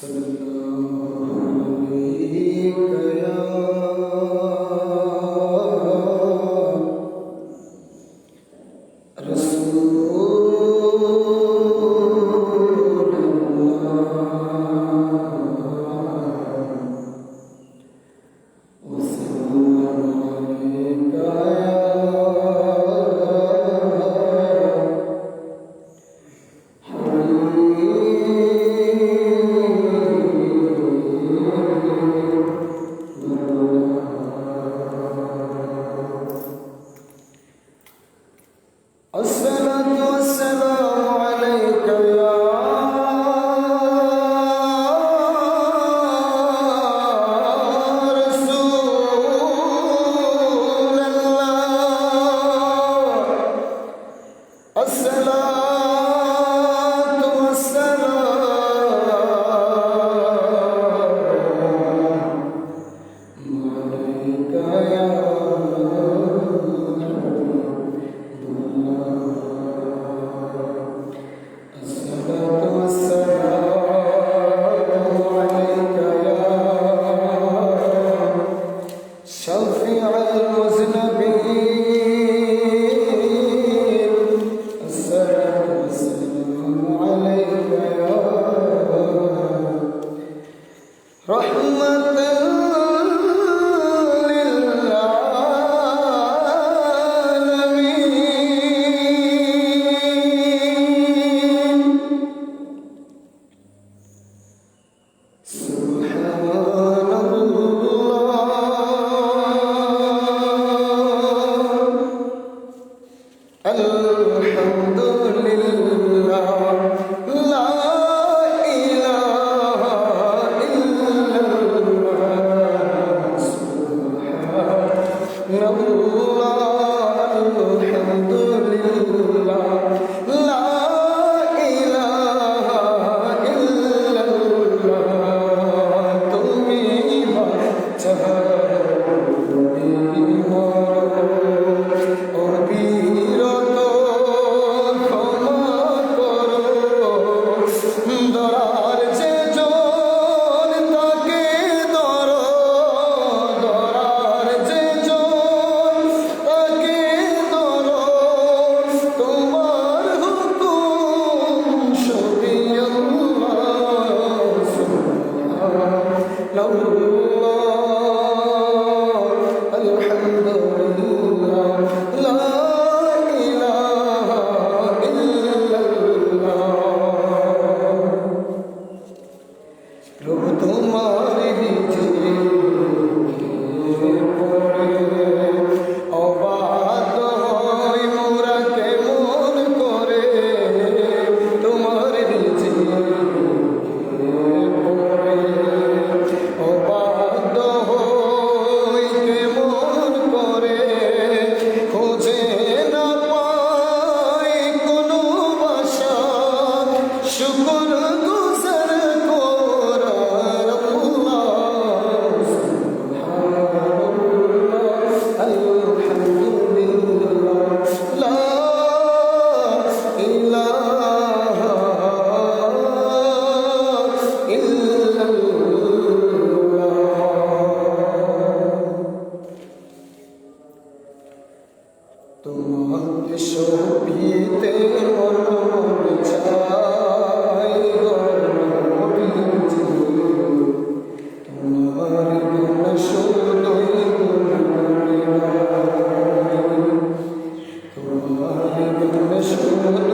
صلى الله الحمد لله তোমার শোভিতে মন চাই তোমার গুণ শোধই গুণ তোমার গুণ শোধ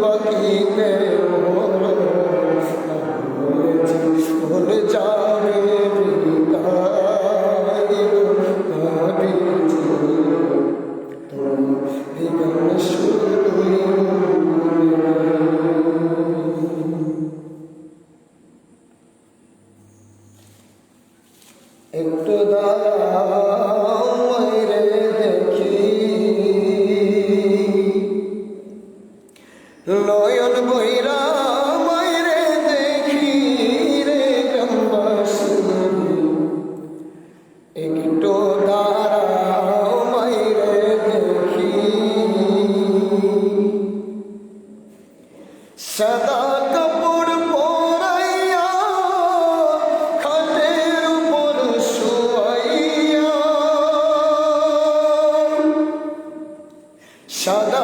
বাকি নেই। Shada.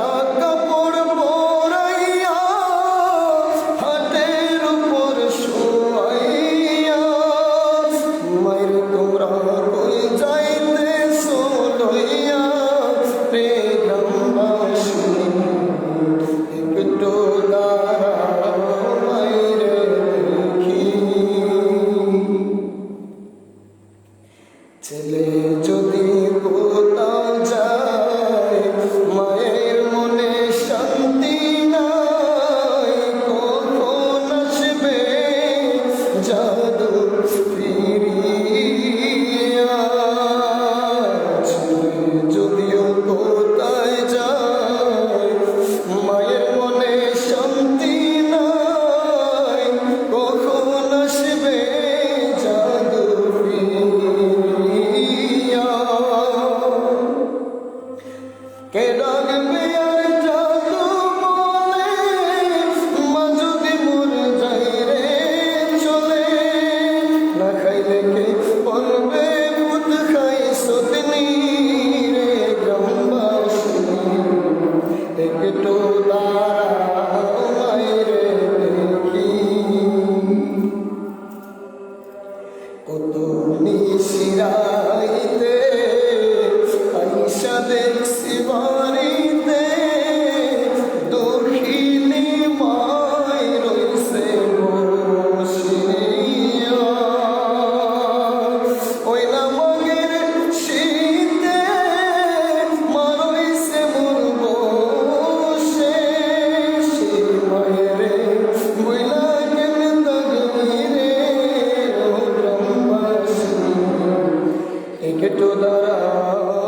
একটু একটু দাঁড়াও